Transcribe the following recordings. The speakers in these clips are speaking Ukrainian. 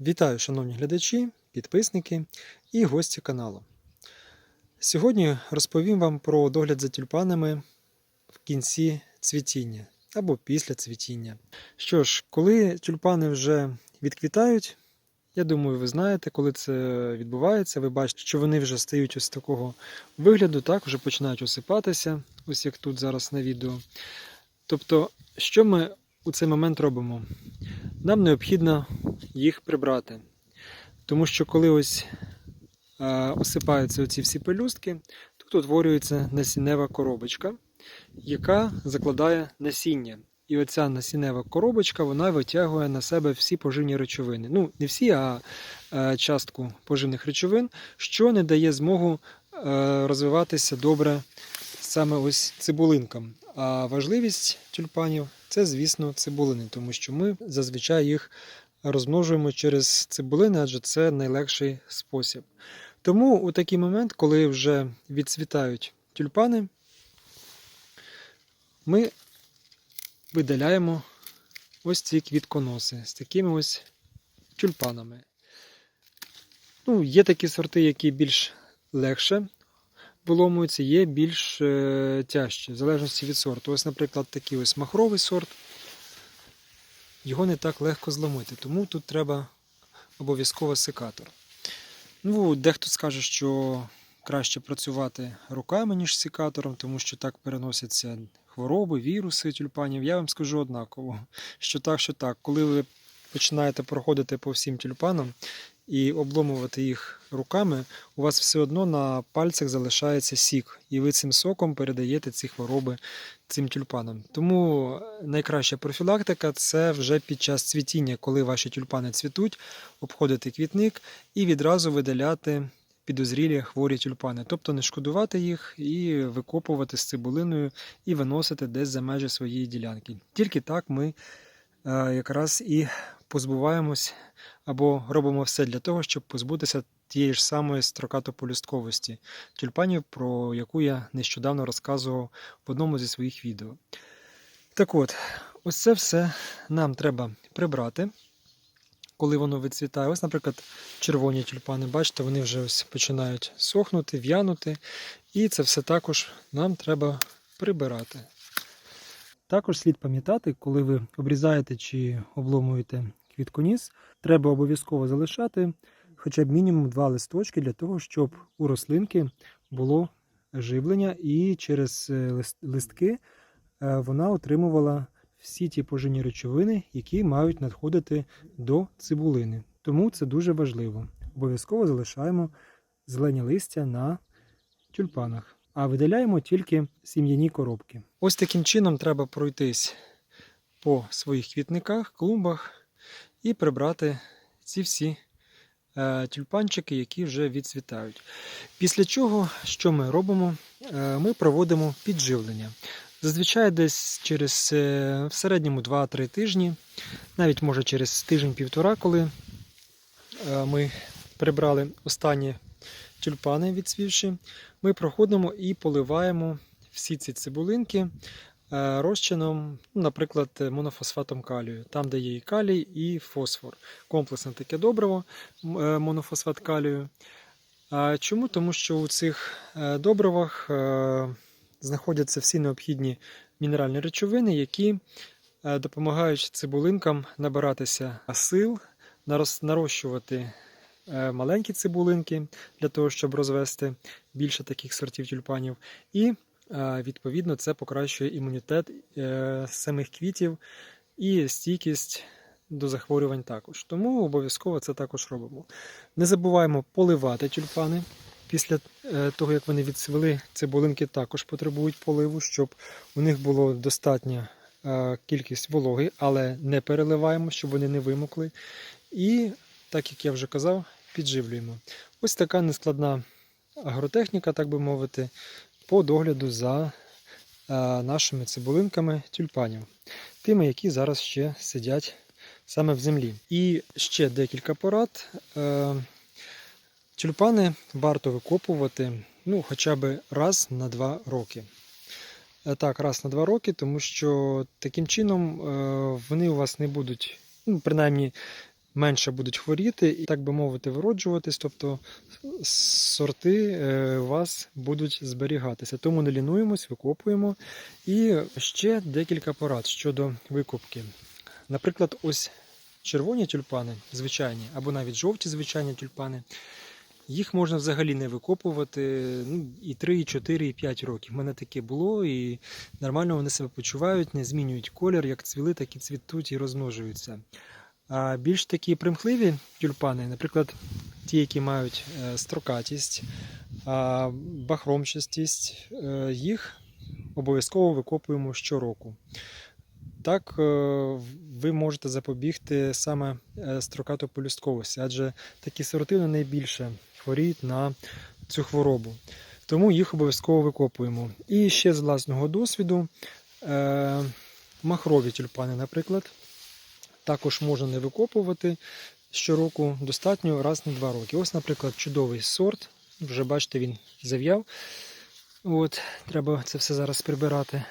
Вітаю, шановні глядачі, підписники і гості каналу. Сьогодні розповім вам про догляд за тюльпанами в кінці цвітіння або після цвітіння. Що ж, коли тюльпани вже відквітають, я думаю, ви знаєте, коли це відбувається. Ви бачите, що вони вже стають ось такого вигляду, так, вже починають осипатися, ось як тут зараз на відео. Тобто, що ми у цей момент робимо? Нам необхідно їх прибрати. Тому що коли ось е, осипаються оці всі пелюстки, тут утворюється насіннева коробочка, яка закладає насіння. І оця насіннева коробочка вона витягує на себе всі поживні речовини. Ну, не всі, а е, частку поживних речовин, що не дає змогу е, розвиватися добре саме ось цибулинкам. А важливість тюльпанів це, звісно, цибулини, тому що ми зазвичай їх розмножуємо через цибулини, адже це найлегший спосіб. Тому у такий момент, коли вже відцвітають тюльпани, ми видаляємо ось ці квітконоси з такими ось тюльпанами. Ну, Є такі сорти, які більш легше виломуються, є більш е, тяжчі, в залежності від сорту. Ось, наприклад, такий ось махровий сорт. Його не так легко зломити, тому тут треба обов'язково секатор. Ну, Дехто скаже, що краще працювати руками, ніж секатором, тому що так переносяться хвороби, віруси тюльпанів. Я вам скажу однаково, що так, що так. Коли ви починаєте проходити по всім тюльпанам і обломувати їх руками, у вас все одно на пальцях залишається сік, і ви цим соком передаєте ці хвороби цим тюльпанам. Тому найкраща профілактика це вже під час цвітіння, коли ваші тюльпани цвітуть, обходити квітник і відразу видаляти підозрілі хворі тюльпани, тобто не шкодувати їх і викопувати з цибулиною і виносити десь за межі своєї ділянки. Тільки так ми е, якраз і позбуваємось або робимо все для того, щоб позбутися тієї ж самої строкатополюстковості тюльпанів, про яку я нещодавно розказував в одному зі своїх відео. Так от, ось це все нам треба прибрати, коли воно відцвітає. Ось, наприклад, червоні тюльпани, бачите, вони вже ось починають сохнути, в'янути. І це все також нам треба прибирати. Також слід пам'ятати, коли ви обрізаєте чи обломуєте квітконіс, треба обов'язково залишати хоча б мінімум два листочки для того, щоб у рослинки було живлення, і через е, листки е, вона отримувала всі ті поживні речовини, які мають надходити до цибулини. Тому це дуже важливо. Обов'язково залишаємо зелені листя на тюльпанах, а видаляємо тільки сім'яні коробки. Ось таким чином треба пройтись по своїх квітниках, клумбах і прибрати ці всі е, тюльпанчики, які вже відцвітають. Після чого, що ми робимо? Е, ми проводимо підживлення. Зазвичай десь через е, в середньому 2-3 тижні, навіть може через тиждень-півтора, коли ми прибрали останні тюльпани відцвівши, ми проходимо і поливаємо всі ці цибулинки е, розчином, ну, наприклад, монофосфатом калію, там, де є і калій, і фосфор. Комплексне таке добриво, е, монофосфат калію. Чому? Тому що у цих е, добривах знаходяться всі необхідні мінеральні речовини, які допомагають цибулинкам набиратися сил, нарощувати маленькі цибулинки для того, щоб розвести більше таких сортів тюльпанів. І е, відповідно це покращує імунітет е, самих квітів і стійкість до захворювань також. Тому обов'язково це також робимо. Не забуваємо поливати тюльпани. Після е, того, як вони відцвели, цибулинки також потребують поливу, щоб у них було достатня е, кількість вологи, але не переливаємо, щоб вони не вимокли. І, так як я вже казав, підживлюємо. Ось така нескладна агротехніка, так би мовити, по догляду за е, нашими цибулинками тюльпанів, тими, які зараз ще сидять саме в землі. І ще декілька порад. Е, Тюльпани варто викопувати ну, хоча б раз на два роки. Е, Так, раз на два роки, тому що таким чином вони у вас не будуть, ну, принаймні, менше будуть хворіти і, так би мовити, вироджуватись, тобто сорти е, у вас будуть зберігатися. Тому не лінуємось, викопуємо. І ще декілька порад щодо викупки. Наприклад, ось червоні тюльпани, звичайні, або навіть жовті звичайні тюльпани. Їх можна взагалі не викопувати ну, і 3, і 4, і 5 років. У мене таке було, і нормально вони себе почувають, не змінюють колір, як цвіли, так і цвітуть і розмножуються. А більш такі примхливі тюльпани, наприклад, ті, які мають е, строкатість, бахромчастість, е, їх обов'язково викопуємо щороку. Так е, ви можете запобігти саме строкатополюстковості, адже такі сорти найбільше хворіють на цю хворобу. Тому їх обов'язково викопуємо. І ще з власного досвіду махрові тюльпани, наприклад, також можна не викопувати щороку, достатньо раз на два роки. Ось, наприклад, чудовий сорт. Вже бачите, він зав'яв. От, Треба це все зараз прибирати.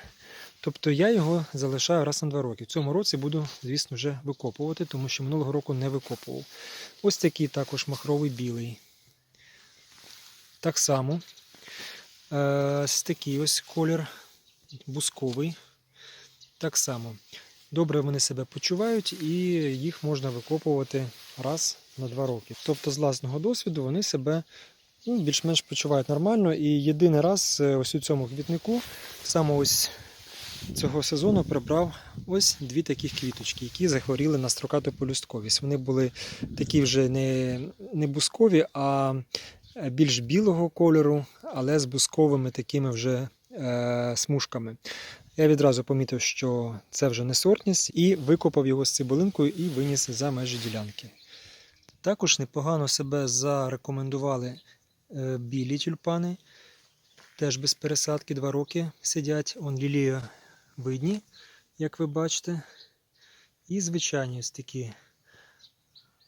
Тобто я його залишаю раз на два роки. В цьому році буду, звісно, вже викопувати, тому що минулого року не викопував. Ось такий також махровий білий. Так само. Е, Ось такий ось колір бусковий. Так само. Добре вони себе почувають і їх можна викопувати раз на два роки. Тобто, з власного досвіду вони себе ну, більш-менш почувають нормально. І єдиний раз е, ось у цьому квітнику, саме ось цього сезону прибрав ось дві таких квіточки, які захворіли на строкату полюстковість. Вони були такі вже не, не бускові, а більш білого кольору, але з бусковими такими вже е, смужками. Я відразу помітив, що це вже не сортність, і викопав його з цибулинкою і виніс за межі ділянки. Також непогано себе зарекомендували е, білі тюльпани. Теж без пересадки 2 роки сидять. Он лілія видні, як ви бачите. І звичайні ось такі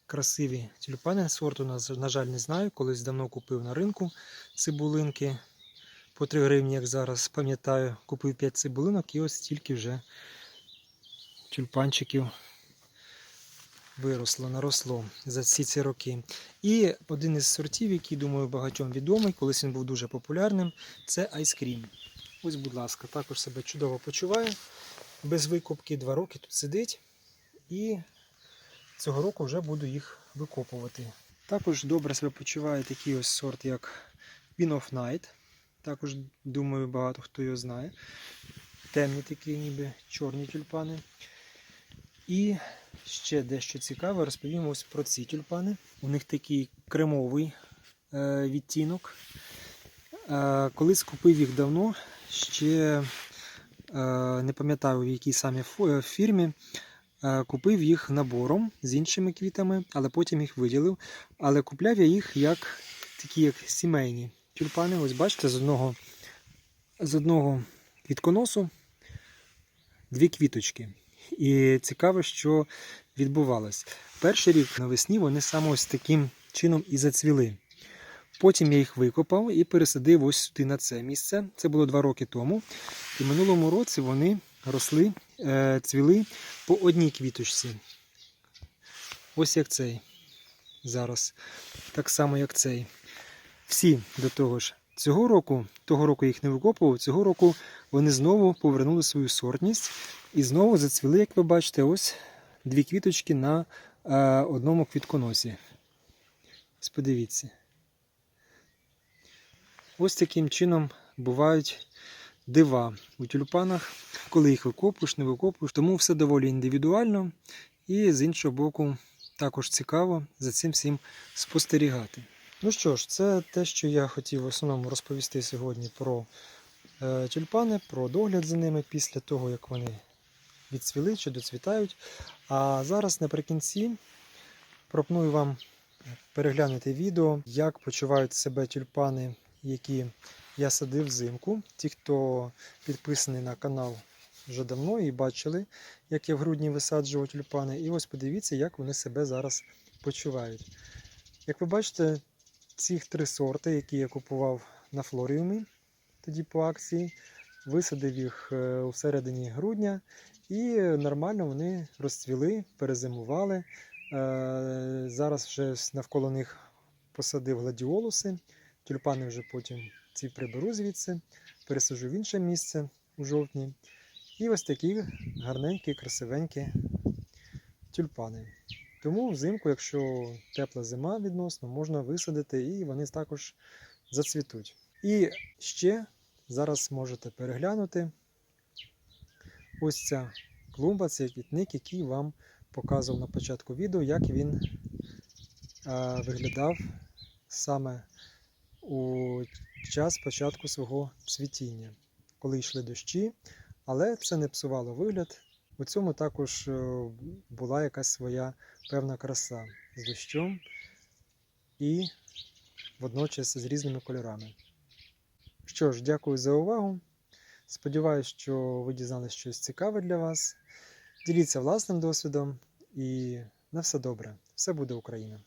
красиві тюльпани. Сорту, на жаль, не знаю. Колись давно купив на ринку цибулинки по 3 гривні, як зараз пам'ятаю, купив 5 цибулинок і ось стільки вже тюльпанчиків виросло, наросло за всі ці роки. І один із сортів, який, думаю, багатьом відомий, колись він був дуже популярним, це айскрім. Ось, будь ласка, також себе чудово почуває. Без викупки 2 роки тут сидить. І цього року вже буду їх викопувати. Також добре себе почуває такий ось сорт, як Pin of Night. Також, думаю, багато хто його знає. Темні такі, ніби чорні тюльпани. І ще дещо цікаве, розповім ось про ці тюльпани. У них такий кремовий е, відтінок. Е, колись купив їх давно, ще е, не пам'ятаю в якій саме фо- е, фірмі. Е, Купив їх набором з іншими квітами, але потім їх виділив. Але купляв я їх як такі як сімейні тюльпани. Ось бачите, з одного, з одного квітконосу дві квіточки. І цікаво, що відбувалось. Перший рік навесні вони саме ось таким чином і зацвіли. Потім я їх викопав і пересадив ось сюди на це місце. Це було два роки тому. І в минулому році вони росли, е, цвіли по одній квіточці. Ось як цей зараз. Так само, як цей. Всі до того ж. Цього року, того року їх не викопував, цього року вони знову повернули свою сортність і знову зацвіли, як ви бачите, ось дві квіточки на е, одному квітконосі. Ось подивіться. Ось таким чином бувають дива у тюльпанах, коли їх викопуєш, не викопуєш. Тому все доволі індивідуально і з іншого боку також цікаво за цим всім спостерігати. Ну що ж, це те, що я хотів в основному розповісти сьогодні про е, тюльпани, про догляд за ними після того, як вони відцвіли чи доцвітають. А зараз наприкінці пропоную вам переглянути відео, як почувають себе тюльпани, які я садив взимку. Ті, хто підписаний на канал вже давно і бачили, як я в грудні висаджував тюльпани. І ось подивіться, як вони себе зараз почувають. Як ви бачите, ці три сорти, які я купував на флоріумі тоді по акції, висадив їх е, у середині грудня, і нормально вони розцвіли, перезимували. Е, Зараз вже навколо них посадив гладіолуси. Тюльпани вже потім ці приберу звідси, пересаджу в інше місце у жовтні. І ось такі гарненькі, красивенькі тюльпани. Тому взимку, якщо тепла зима відносно, можна висадити і вони також зацвітуть. І ще зараз можете переглянути ось ця клумба, цей квітник, який вам показував на початку відео, як він а, виглядав саме у час початку свого цвітіння, коли йшли дощі, але це не псувало вигляд. У цьому також е, була якась своя певна краса з дощом і водночас з різними кольорами. Що ж, дякую за увагу. Сподіваюсь, що ви дізналися щось цікаве для вас. Діліться власним досвідом і на все добре. Все буде Україна!